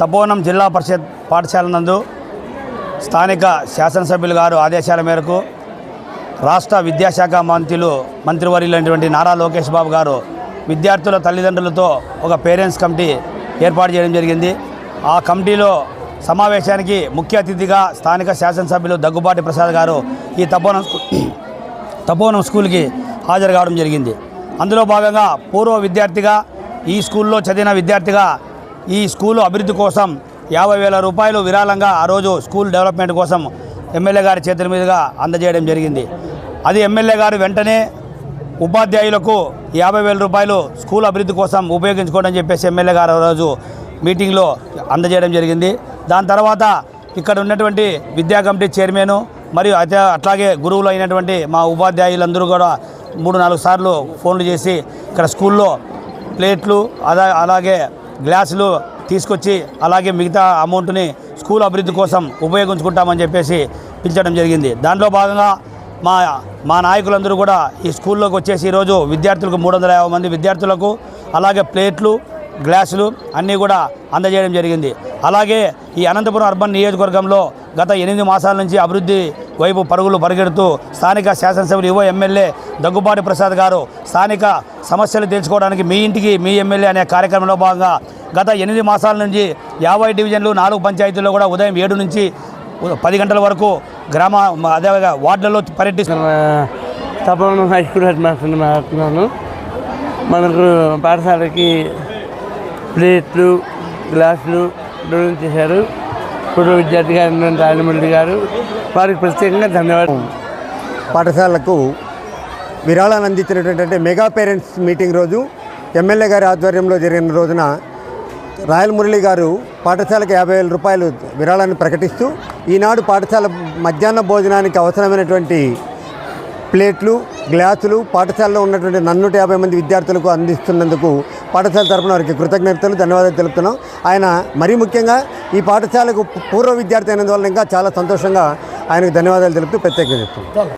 తపోవనం జిల్లా పరిషత్ పాఠశాల నందు స్థానిక శాసనసభ్యులు గారు ఆదేశాల మేరకు రాష్ట్ర విద్యాశాఖ మంత్రులు మంత్రివర్యులైనటువంటి నారా లోకేష్ బాబు గారు విద్యార్థుల తల్లిదండ్రులతో ఒక పేరెంట్స్ కమిటీ ఏర్పాటు చేయడం జరిగింది. ఆ కమిటీలో సమావేశానికి ముఖ్య అతిథిగా స్థానిక శాసనసభ్యులు దగ్గుబాటి ప్రసాద్ గారు ఈ తపోవనం తపోవనం స్కూల్కి హాజరు కావడం జరిగింది. అందులో భాగంగా పూర్వ విద్యార్థిగా ఈ స్కూల్లో చదివిన విద్యార్థిగా ఈ స్కూలు అభివృద్ధి కోసం యాభై వేల రూపాయలు విరాళంగా ఆ రోజు స్కూల్ డెవలప్మెంట్ కోసం ఎమ్మెల్యే గారి చేతుల మీదుగా అందజేయడం జరిగింది. అది ఎమ్మెల్యే గారు వెంటనే ఉపాధ్యాయులకు యాభై వేల రూపాయలు స్కూల్ అభివృద్ధి కోసం ఉపయోగించుకోవడం చెప్పేసి ఎమ్మెల్యే గారు రోజు మీటింగ్లో అందజేయడం జరిగింది. దాని తర్వాత ఇక్కడ ఉన్నటువంటి విద్యా కమిటీ చైర్మన్ మరియు అయితే అట్లాగే గురువులు అయినటువంటి మా ఉపాధ్యాయులందరూ కూడా మూడు నాలుగు సార్లు ఫోన్లు చేసి ఇక్కడ స్కూల్లో ప్లేట్లు అలా అలాగే గ్లాసులు తీసుకొచ్చి అలాగే మిగతా అమౌంట్ని స్కూల్ అభివృద్ధి కోసం ఉపయోగించుకుంటామని చెప్పేసి పిలిచడం జరిగింది. దాంట్లో భాగంగా మా మా నాయకులందరూ కూడా ఈ స్కూల్లోకి వచ్చేసి ఈరోజు విద్యార్థులకు మూడు వందల యాభై మంది విద్యార్థులకు అలాగే ప్లేట్లు గ్లాసులు అన్నీ కూడా అందజేయడం జరిగింది. అలాగే ఈ అనంతపురం అర్బన్ నియోజకవర్గంలో గత ఎనిమిది మాసాల నుంచి అభివృద్ధి వైపు పరుగులు పరిగెడుతూ స్థానిక శాసనసభ్యులు యువ ఎమ్మెల్యే దగ్గుబాటి ప్రసాద్ గారు స్థానిక సమస్యలు తెలుసుకోవడానికి మీ ఇంటికి మీ ఎమ్మెల్యే అనే కార్యక్రమంలో భాగంగా గత ఎనిమిది మాసాల నుంచి యాభై డివిజన్లు నాలుగు పంచాయతీల్లో కూడా ఉదయం ఏడు నుంచి పది గంటల వరకు గ్రామ అదే వార్డులలో పర్యటిస్తున్నారు. తప్పకుండా హై స్కూల్ హెడ్ మాస్టర్ని మాట్లాడుతున్నాను మనకు పాఠశాలకి ప్లేట్లు గ్లాసులు డొనేట్ చేశారు. పూర్వ విద్యార్థి గారు రాజమండ్రి గారు వారికి ప్రత్యేకంగా ధన్యవాదాలు. పాఠశాలకు విరాళాన్ని అందించినటువంటి మెగా పేరెంట్స్ మీటింగ్ రోజు ఎమ్మెల్యే గారి ఆధ్వర్యంలో జరిగిన రోజున రాయల్ మురళి గారు పాఠశాలకు యాభై వేల రూపాయలు విరాళాన్ని ప్రకటిస్తూ ఈనాడు పాఠశాల మధ్యాహ్న భోజనానికి అవసరమైనటువంటి ప్లేట్లు గ్లాసులు పాఠశాలలో ఉన్నటువంటి నన్నూట యాభై మంది విద్యార్థులకు అందిస్తున్నందుకు పాఠశాల తరపున వారికి కృతజ్ఞతలు ధన్యవాదాలు తెలుపుతున్నాం. ఆయన మరీ ముఖ్యంగా ఈ పాఠశాలకు పూర్వ విద్యార్థి అయినందువల్ల ఇంకా చాలా సంతోషంగా ఆయనకు ధన్యవాదాలు తెలుపుతూ ప్రత్యేకంగా చెప్తున్నాం.